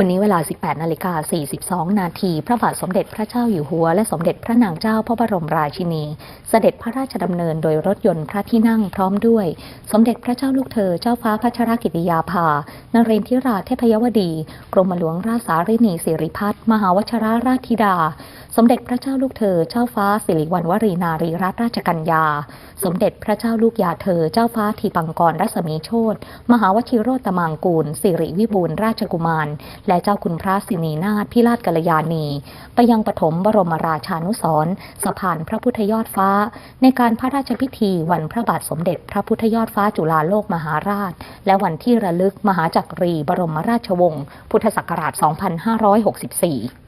วันนี้เวลา 18 นาฬิกา 42 นาที พระบาทสมเด็จพระเจ้าอยู่หัว และสมเด็จพระนางเจ้าพระบรมราชินี เสด็จพระราชดำเนินโดยรถยนต์พระที่นั่งพร้อมด้วย สมเด็จพระเจ้าลูกเธอเจ้าฟ้าพัชรกิติยาภา นเรนทิราเทพยวดี กรมหลวงราชสารินีสิริพัฒน์มหาวชราราชธิดา สมเด็จพระเจ้าลูกเธอเจ้าฟ้าสิริวัณวรีนารีรัตนราชกัญญา สมเด็จพระเจ้าลูกยาเธอ เจ้าฟ้าทีปังกรรัศมีโชตมหาวชิโรตมังกูล สิริวิบูลราชกุมาร และเจ้าคุณพระสินีนาถพิราชกัลยาณี ไปยังปฐมบรมราชานุสรณ์สะพานพระพุทธยอดฟ้า ในการพระราชพิธีวันพระบาทสมเด็จพระพุทธยอดฟ้าจุฬาโลกมหาราช และวันที่ระลึกมหาจักรีบรมราชวงศ์พุทธศักราช 2564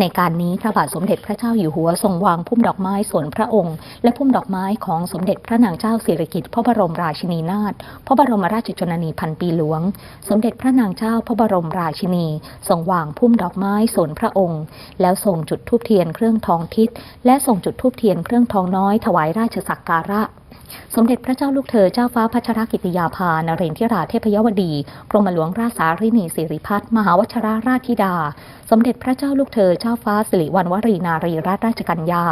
ในการนี้พระบาทสมเด็จพระเจ้าอยู่หัวทรงวางพุ่มดอกไม้ส่วนพระองค์ และพุ่มดอกไม้ของสมเด็จพระนางเจ้าสิริกิติ์พระบรมราชินีนาถพระบรมราชชนนีพันปีหลวง สมเด็จพระนางเจ้าพระบรมราชินี ทรงวางพุ่มดอกไม้ส่วนพระองค์ แล้วส่งจุดธูปเทียนเครื่องทองทิศและส่งจุดธูปเทียนเครื่องทองน้อยถวายราชสักการะสมเด็จพระเจ้าลูกเธอเจ้าฟ้าพัชรกิติยาภานเรนทิราเทพยวดี กรมหลวงราชสารินีสิริพัฒน์มหาวชราราชธิดา สมเด็จพระเจ้าลูกเธอเจ้าฟ้าสิริวัณวรีนารีรัตนราชกัญญา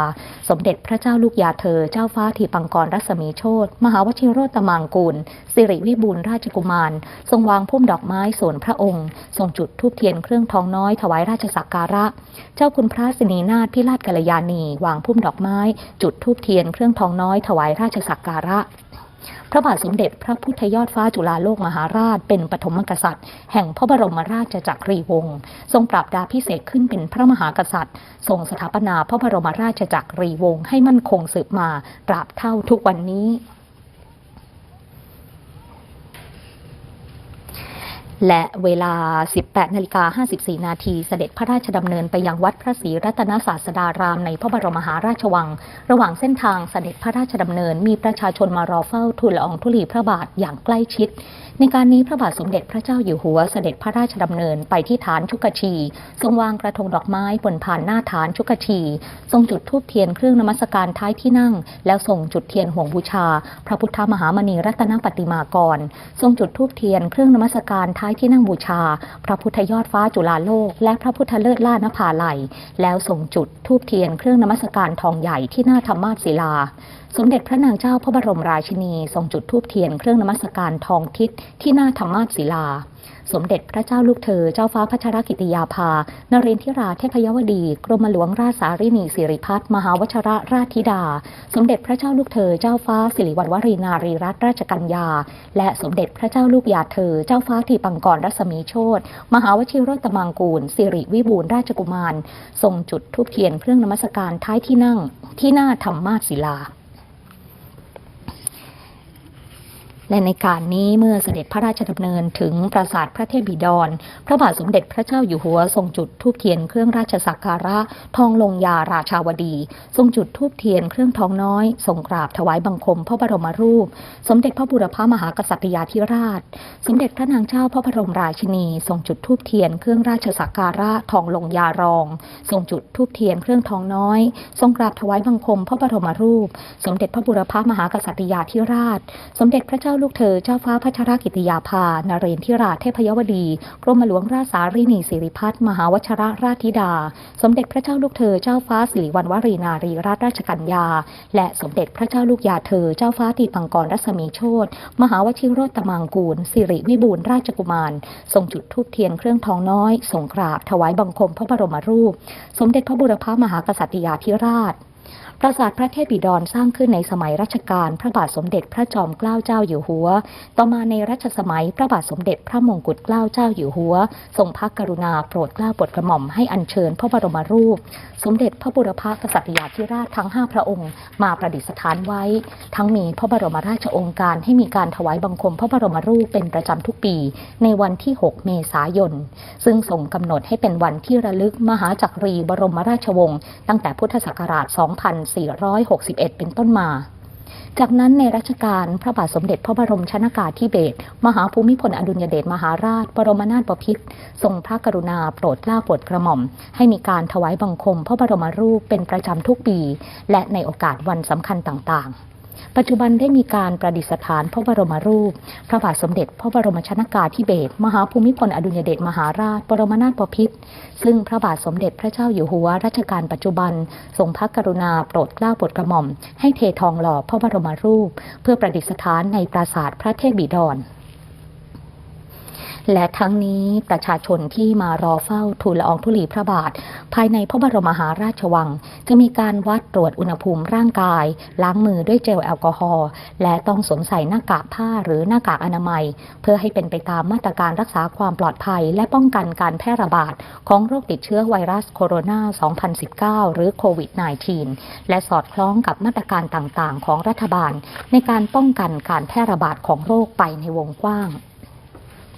สมเด็จพระเจ้าลูกยาเธอเจ้าฟ้าทีปังกรรัศมีโชตมหาวชิโรตมังกูลสิริวิบูลราชกุมาร ทรงวางพุ่มดอกไม้ส่วนพระองค์ ทรงจุดธูปเทียนเครื่องทองน้อยถวายราชสักการะ เจ้าคุณพระสินีนาถพิราชกัลยาณี วางพุ่มดอกไม้ จุดธูปเทียนเครื่องทองน้อยถวายราชสักการะ พระบาทสมเด็จพระพุทธยอดฟ้าจุฬาโลกมหาราช เป็นปฐมกษัตริย์ แห่งพระบรมราชจักรีวงศ์ทรงปรับดาพิเศษขึ้นเป็นพระมหากษัตริย์ ทรงสถาปนาพระบรมราชจักรีวงศ์ให้มั่นคงสืบมาตราบเท่าทุกวันนี้ และเวลา 18นาฬิกา54 นาทีเสด็จพระราชดำเนินไปยังวัดพระศรีรัตนศาสดารามในพระบรมมหาราชวัง ระหว่างเส้นทางเสด็จพระราชดำเนินมีประชาชนมารอเฝ้าทูลละอองธุลีพระบาทอย่างใกล้ชิด ในการนี้พระบาทสมเด็จพระเจ้าอยู่หัวเสด็จพระราชดำเนินไปที่ฐานชุกชี ทรงวางกระทงดอกไม้บนผ่านหน้าฐานชุกชี ทรงจุดธูปเทียนเครื่องนมัสการท้ายที่นั่ง แล้วส่งจุดเทียนห่วงบูชา พระพุทธมหามณีรัตนปฏิมากร ทรงจุดธูปเทียนเครื่องนมัสการท้ายที่นั่งบูชา พระพุทธยอดฟ้าจุฬาโลก และพระพุทธเลิศล่านภาลัย แล้วส่งจุดทูบเทียนเครื่องนมัสการทองใหญ่ที่หน้าธรรมาสศิลา สมเด็จพระนางเจ้าพระบรมราชินีทรงจุดทูบเทียนเครื่องนมัสการทองทิศที่หน้าธรรมาสศิลา สมเด็จพระเจ้าลูกเธอ เจ้าฟ้าพัชรกิติยาภา นเรนทิราเทพยวดี กรมหลวงราชสารินีสิริพัฒน์มหาวชระราชธิดา สมเด็จพระเจ้าลูกเธอ เจ้าฟ้าสิริวัณวรีนารีรัตนราชกัญญา และสมเด็จพระเจ้าลูกยาเธอ เจ้าฟ้าทีปังกรรัศมีโชตมหาวชิโรตมังกูลสิริวิบูลราชกุมาร ทรงจุดธูปเทียนเครื่องนมัสการท้ายที่นั่งที่หน้าธรรมาสศิลา และในการนี้เมื่อเสด็จพระราชดำเนินถึงปราสาทพระเทพบิดร พระบาทสมเด็จพระเจ้าอยู่หัวทรงจุดธูปเทียนเครื่องราชสักการะทองลงยาราชาวดี ทรงจุดธูปเทียนเครื่องทองน้อยทรงกราบถวายบังคมพระบรมรูป สมเด็จพระบุรพามหากษัตริยาธิราช สมเด็จพระนางเจ้าพระบรมราชินี ทรงจุดธูปเทียนเครื่องราชสักการะทองลงยารอง ทรงจุดธูปเทียนเครื่องทองน้อย ทรงกราบถวายบังคมพระบรมรูป สมเด็จพระบุรพามหากษัตริยาธิราช สมเด็จพระเจ้าลูกเธอเจ้าฟ้าพัชรกิติยาภานเรนทิราเทพยวดี กรมหลวงราชสารินีสิริพัฒน์มหาวชระราชธิดา สมเด็จพระเจ้าลูกเธอเจ้าฟ้าสิริวัณวรีนารีรัตนราชกัญญา และสมเด็จพระเจ้าลูกยาเธอเจ้าฟ้าตีปังกรรัศมีโชตมหาวชิโรตมังกูลสิริวิบูลราชกุมารทรงจุดธูปเทียนเครื่องทองน้อยส่งกราบถวายบังคมพระบรมรูป สมเด็จพระบุรพมหากษัตริยาธิราช ปราสาทพระเทพบิดรสร้างขึ้นในสมัยรัชกาลพระบาทสมเด็จพระจอมเกล้าเจ้าอยู่หัว ต่อมาในรัชสมัยพระบาทสมเด็จพระมงกุฎเกล้าเจ้าอยู่หัว ทรงพระกรุณาโปรดเกล้าโปรดกระหม่อมให้อัญเชิญพระบรมรูป สมเด็จพระบุรพกษัตริยาธิราชทั้งห้าพระองค์ มาประดิษฐานไว้ ทั้งมีพระบรมราชองค์การให้มีการถวายบังคมพระบรมรูปเป็นประจำทุกปี ในวันที่ 6 เมษายน ซึ่งทรงกำหนดให้เป็นวันที่ระลึกมหาจักรีบรมราชวงศ์ตั้งแต่พุทธศักราช2461 เป็นต้นมา จากนั้นในรัชกาลพระบาทสมเด็จพระบรมชนากาธิเบศรมหาภูมิพลอดุลยเดชมหาราช บรมนาถบพิตรทรงพระกรุณาโปรดเกล้าโปรดกระหม่อม ให้มีการถวายบังคมพระบรมรูปเป็นประจำทุกปี และในโอกาสวันสำคัญต่างๆ ปัจจุบันได้มีการประดิษฐานพระบรมรูป พระบาทสมเด็จ พระบรมชนากาธิเบศรมหาภูมิพลอดุญเดชมหาราช บรมนาถบพิตรซึ่งพระบาทสมเด็จพระเจ้าอยู่หัวรัชกาลปัจจุบัน ทรงพระกรุณาโปรดเกล้าโปรดกระหม่อม ให้เททองหล่อพระบรมรูป เพื่อประดิษฐานในปราสาทพระเทพบิดร และทั้งนี้ประชาชนที่มารอเฝ้าทูลละอองธุลีพระบาท ภายในพระบรมมหาราชวัง จะมีการวัดตรวจอุณหภูมิร่างกาย ล้างมือด้วยเจลแอลกอฮอล์และต้องสวมใส่หน้ากากผ้าหรือหน้ากากอนามัย เพื่อให้เป็นไปตามมาตรการรักษาความปลอดภัย และป้องกันการแพร่ระบาดของโรคติดเชื้อไวรัสโคโรนา 2019 หรือโควิด -19 และสอดคล้องกับมาตรการต่างๆ ของรัฐบาล ในการป้องกันการแพร่ระบาดของโรคไปในวงกว้าง